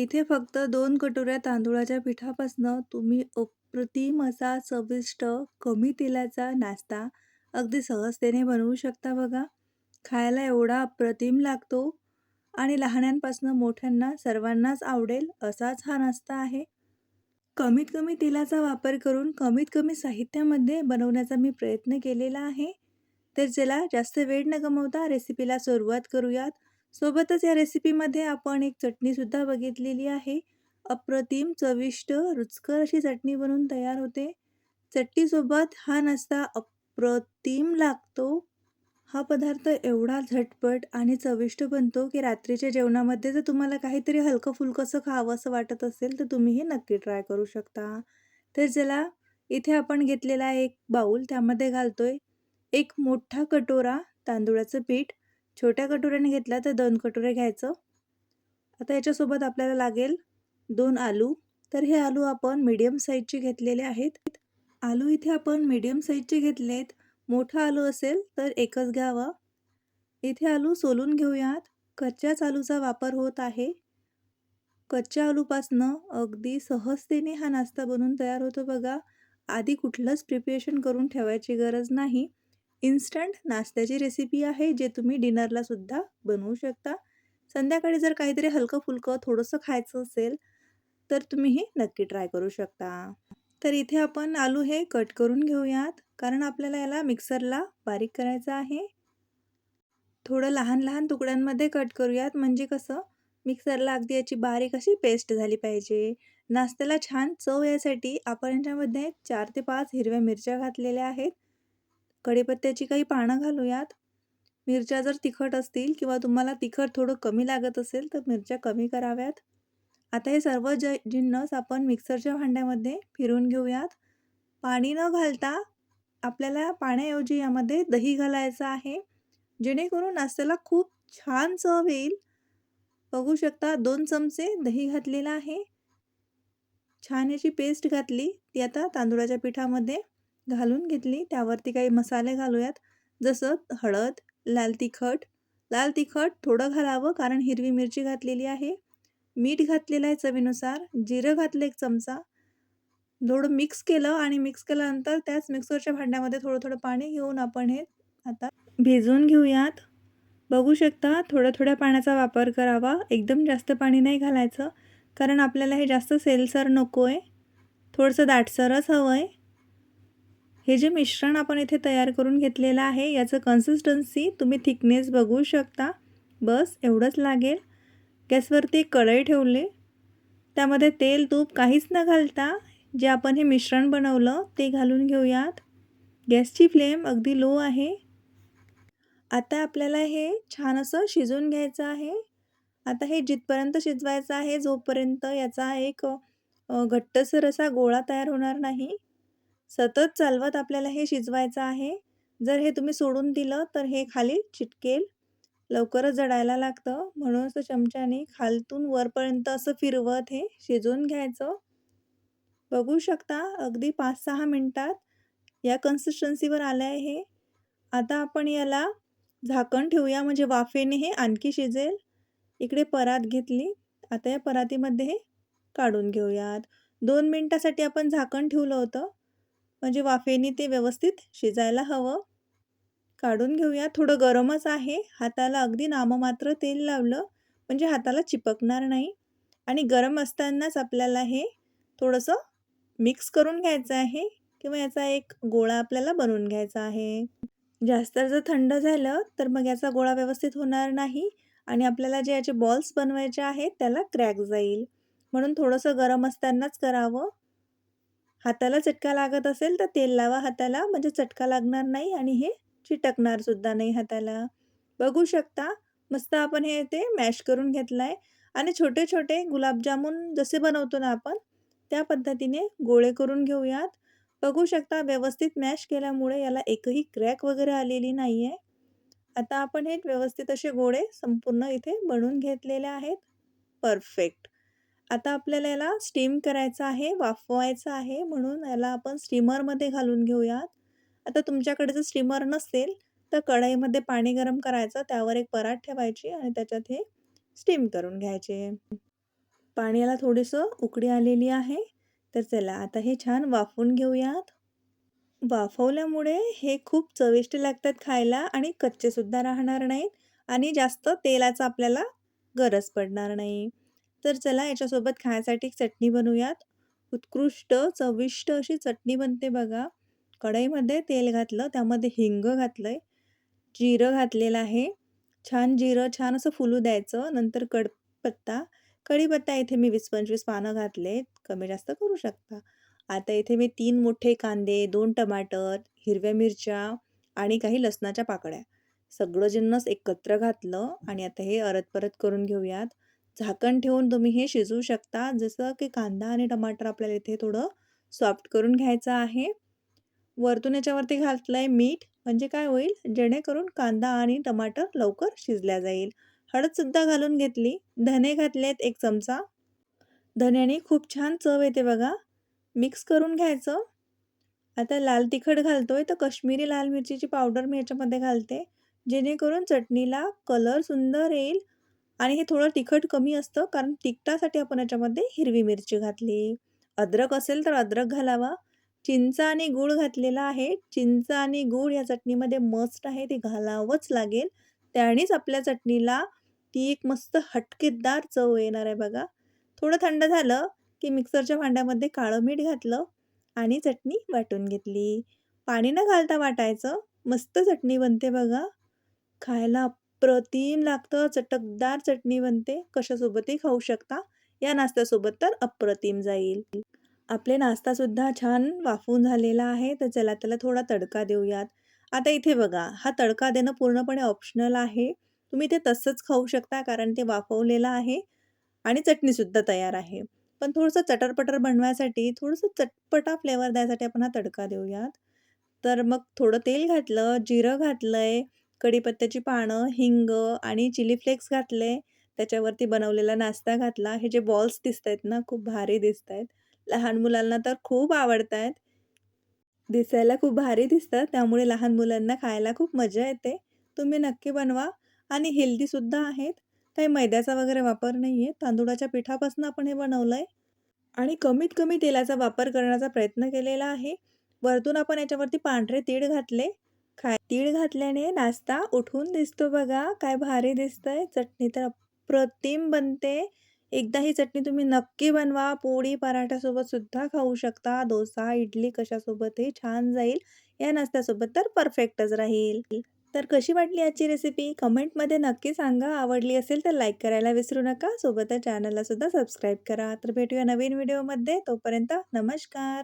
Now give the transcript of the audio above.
इथे फक्त दोन कटोऱ्या तांदुळाच्या पिठापासनं तुम्ही अप्रतिम असा चविष्ट, कमी तेलाचा नाश्ता अगदी सहजतेने बनवू शकता बघा. खायला एवढा अप्रतिम लागतो आणि लहानांपासनं मोठ्यांना सर्वांनाच आवडेल असाच हा नाश्ता आहे. कमीत कमी तेलाचा वापर करून कमीत कमी साहित्यामध्ये बनवण्याचा मी प्रयत्न केलेला आहे. तर चला जास्त वेळ न गमावता रेसिपीला सुरुवात करूयात. सोबतच या रेसिपीमध्ये आपण एक चटणीसुद्धा बघितलेली आहे. अप्रतिम, चविष्ट, रुचकर अशी चटणी बनवून तयार होते. चटणीसोबत हा नाश्ता अप्रतिम लागतो. हा पदार्थ एवढा झटपट आणि चविष्ट बनतो, की रात्रीच्या जेवणामध्ये जर तुम्हाला काहीतरी हलकं-फुलकंसं खावंसं वाटत असेल, तर तुम्ही हे नक्की ट्राय करू शकता. तर चला, इथे आपण घेतलेला एक बाऊल त्यामध्ये घालतोय एक मोठा कटोरा तांदूळाचं पीठ. छोट्या कटोऱ्याने घेतला तर दोन कटोरे घ्यायचं. आता याच्यासोबत आपल्याला लागेल दोन आलू. तर हे आलू आपण मीडियम साईजचे घेतलेले आहेत. आलू इथे आपण मीडियम साईजचे घेतलेत. मोठा आलू असेल तर एकच घ्यावा. इथे आलू सोलून घेऊयात. कच्च्याच आलूचा वापर होत आहे. कच्च्या आलूपासनं अगदी सहजतेने हा नाश्ता बनवून तयार होतो बघा. आधी कुठलंच प्रिपरेशन करून ठेवायची गरज नाही. इन्स्टंट नाश्त्याची रेसिपी आहे, जे तुम्ही डिनरला सुद्धा बनवू शकता. संध्याकाळी जर काहीतरी हलकं-फुलकं थोडंसं खायचं असेल, तर तुम्ही हे नक्की ट्राय करू शकता. तर इथे आपण आलू हे कट करून घेऊयात, कारण आपल्याला याला मिक्सरला बारीक करायचं आहे. थोडं लहान-लहान तुकड्यांमध्ये कट करूयात, म्हणजे कसं मिक्सरला अगदी याची बारीक अशी पेस्ट झाली पाहिजे. नाश्त्याला छान चव यासाठी आपण याच्यामध्ये चार ते पाच हिरव्या मिरच्या घातलेल्या आहेत. कढीपत्त्याची काही पानं घालूयात. मिरच्या जर तिखट असतील किंवा तुम्हाला तिखट थोडं कमी लागत असेल, तर मिरच्या कमी कराव्यात. आता हे सर्व ज जिन्नस आपण मिक्सरच्या भांड्यामध्ये फिरून घेऊयात. पाणी न घालता आपल्याला पाण्याऐवजी यामध्ये दही घालायचं आहे, जेणेकरून नाश्त्याला खूप छान चव येईल. बघू शकता दोन चमचे दही घातलेलं आहे. छान याची पेस्ट घातली. ती आता तांदुळाच्या पिठामध्ये घालून घेतली. त्यावरती काही मसाले घालूयात, जसं हळद, लाल तिखट. लाल तिखट थोडं घालावं, कारण हिरवी मिरची घातलेली आहे. मीठ घातलेलं आहे चवीनुसार. जिरं घातलं एक चमचा. थोडं मिक्स केलं आणि मिक्स केल्यानंतर त्याच मिक्सरच्या भांड्यामध्ये थोडं-थोडं पाणी घेऊन आपण हे आता भिजवून घेऊयात. बघू शकता थोड्या-थोड्या पाण्याचा वापर करावा. एकदम जास्त पाणी नाही घालायचं, कारण आपल्याला हे जास्त सेलसर नको आहे. थोडंसं दाटसरच हवं आहे. हे जे मिश्रण आपण इथे तयार करून घेतलेलं आहे, याचं कन्सिस्टन्सी तुम्ही थिकनेस बघू शकता. बस एवढंच लागेल. गॅसवरती एक कढई ठेवले त्यामध्ये तेल, तूप काहीच न घालता जे आपण हे मिश्रण बनवलं ते घालून घेऊयात. गॅसची फ्लेम अगदी लो आहे. आता आपल्याला हे छान असं शिजवून घ्यायचं आहे. आता हे जिथपर्यंत शिजवायचं आहे, जोपर्यंत याचा एक घट्टसर असा गोळा तयार होणार नाही. सतत चालवत आपल्याला हे शिजवायचं आहे. जर हे तुम्ही सोडून दिलं, तर हे खाली चिटकेल. लवकरच जडायला लागतं. म्हणून असं चमच्याने खालतून वरपर्यंत असं फिरवत हे शिजवून घ्यायचं. बघू शकता अगदी पाच सहा मिनटात या कन्सिस्टन्सीवर आलं आहे हे. आता आपण याला झाकण ठेवूया, म्हणजे वाफेने हे आणखी शिजेल. इकडे परात घेतली. आता या परातीमध्ये हे काढून घेऊयात. दोन मिनटासाठी आपण झाकण ठेवलं होतं, म्हणजे वाफेने ते व्यवस्थित शिजायला हवं. काढून घेऊया. थोडं गरमच आहे. हाताला अगदी नाममात्र तेल लावलं, म्हणजे हाताला चिपकणार नाही आणि गरम असतानाच आपल्याला हे थोडंसं मिक्स करून घ्यायचं आहे किंवा याचा एक गोळा आपल्याला बनवून घ्यायचा आहे. जास्त जर थंड झालं, तर मग याचा गोळा व्यवस्थित होणार नाही आणि आपल्याला जे याचे बॉल्स बनवायचे आहेत, त्याला क्रॅक जाईल. म्हणून थोडंसं गरम असतानाच करावं. हाताला चटका लागत असेल, तर तेल लावा हाताला, म्हणजे चटका लागणार नाही आणि हे चिटकणार सुद्धा नाही हाताला. बघू शकता मस्त आपण हे ते मॅश करून घेतलं आहे आणि छोटे-छोटे गुलाबजामुन जसे बनवतो ना आपण, त्या पद्धतीने गोळे करून घेऊयात. बघू शकता व्यवस्थित मॅश केल्यामुळे याला एकही क्रॅक वगैरे आलेली नाही आहे. आता आपण हे व्यवस्थित असे गोळे संपूर्ण इथे बनवून घेतलेले आहेत. परफेक्ट. आता आपल्याला याला स्टीम करायचं आहे, वाफवायचं आहे, म्हणून याला आपण स्टीमरमध्ये घालून घेऊयात. आता तुमच्याकडे जर स्टीमर नसेल, तर कढईमध्ये पाणी गरम करायचं, त्यावर एक परात ठेवायची आणि त्याच्यात हे स्टीम करून घ्यायचे. पाण्याला थोडंसं उकडी आलेली आहे. तर चला आता हे छान वाफवून घेऊयात. वाफवल्यामुळे हे खूप चविष्ट लागतात खायला आणि कच्चेसुद्धा राहणार नाहीत आणि जास्त तेलाचा आपल्याला गरज पडणार नाही. तर चला याच्यासोबत खाण्यासाठी एक चटणी बनवूयात. उत्कृष्ट चविष्ट अशी चटणी बनते बघा. कढईमध्ये तेल घातलं, त्यामध्ये हिंग घातलं आहे जिरं घातलेलं आहे. छान जिरं छान असं फुलू द्यायचं. नंतर कडपत्ता कढीपत्ता इथे मी 20-25 पानं घातलेत. कमी जास्त करू शकता. आता इथे मी तीन मोठे कांदे, दोन टमाटर, हिरव्या मिरच्या आणि काही लसणाच्या पाकळ्या सगळं जिन्नस एकत्र घातलं आणि आता हे अरत-परत करून घेऊयात. झाकण ठेवून तुम्ही हे शिजवू शकता. जसं की कांदा आणि टमाटर आपल्याला इथे थोडं सॉफ्ट करून घ्यायचं आहे. वरतून याच्यावरती घातलंय मीठ म्हणजे काय होईल जेणेकरून कांदा आणि टमाटर लवकर शिजल्या जाईल. हळदसुद्धा घालून घेतली. धने घातलेत एक चमचा. धन्याने खूप छान चव येते बघा. मिक्स करून घ्यायचं. आता लाल तिखट घालतोय तर कश्मीरी लाल मिरचीची पावडर मी याच्यामध्ये घालते. जेणेकरून चटणीला कलर सुंदर येईल आणि हे थोडं तिखट कमी असतं कारण तिखटासाठी आपण याच्यामध्ये हिरवी मिरची घातली. अद्रक असेल तर अद्रक घालावा. चिंच आणि गूळ घातलेला आहे. चिंच आणि गूळ या चटणीमध्ये मस्ट आहे. ते घालावंच लागेल. त्यानेच आपल्या चटणीला ती एक मस्त हटकेदार चव येणार आहे बघा. थोडं थंड झालं की मिक्सरच्या भांड्यामध्ये काळं मीठ घातलं आणि चटणी वाटून घेतली. पाणी न घालता वाटायचं. मस्त चटणी बनते बघा. खायला अप्रतिम लागतं. चटकदार चटणी बनते. कशासोबतही खाऊ शकता. या नाश्त्यासोबत तर अप्रतिम जाईल. आपले नाश्तासुद्धा छान वाफवून झालेला आहे. तर चला त्याला थोडा तडका देऊयात. आता इथे बघा हा तडका देणं पूर्णपणे ऑप्शनल आहे. तुम्ही ते तसंच खाऊ शकता कारण ते वाफवलेलं आहे आणि चटणीसुद्धा तयार आहे. पण थोडंसं चटर-पटर बनवायसाठी थोडंसं चटपटा फ्लेवर द्यायसाठी आपण हा तडका देऊयात. तर मग थोडं तेल घातलं, जिरं घातलंय, कढीपत्त्याची पानं, हिंग आणि चिली फ्लेक्स घातले. त्याच्यावरती बनवलेला नाश्ता घातला. हे जे बॉल्स दिसत आहेत ना खूप भारी दिसत आहेत लहान मुलांना तर खूप आवडत आहेत दिसायला खूप भारी दिसतात. त्यामुळे लहान मुलांना खायला खूप मजा येते. तुम्ही नक्की बनवा आणि हेल्दीसुद्धा आहेत. काही मैद्याचा वगैरे वापर नाही आहे तांदुळाच्या पिठापासून आपण हे बनवलं आहे आणि कमीत कमी तेलाचा वापर करण्याचा प्रयत्न केलेला आहे. वरतून आपण याच्यावरती पांढरे तीळ घातले. खाय तीळ घातल्याने नाश्ता उठून दिसतो बघा. काय भारी दिसतंय. चटणी तर अप्रतिम बनते. एकदा ही चटणी तुम्ही नक्की बनवा. पोळी, पराठ्यासोबत सुद्धा खाऊ शकता. डोसा, इडली कशासोबतही छान जाईल. या नाश्त्यासोबत तर परफेक्टच राहील. तर कशी वाटली आजची रेसिपी कमेंटमध्ये नक्की सांगा. आवडली असेल तर लाईक करायला विसरू नका. सोबतच चॅनलला सुद्धा सबस्क्राईब करा. तर भेटूया नवीन व्हिडिओमध्ये. तोपर्यंत नमस्कार.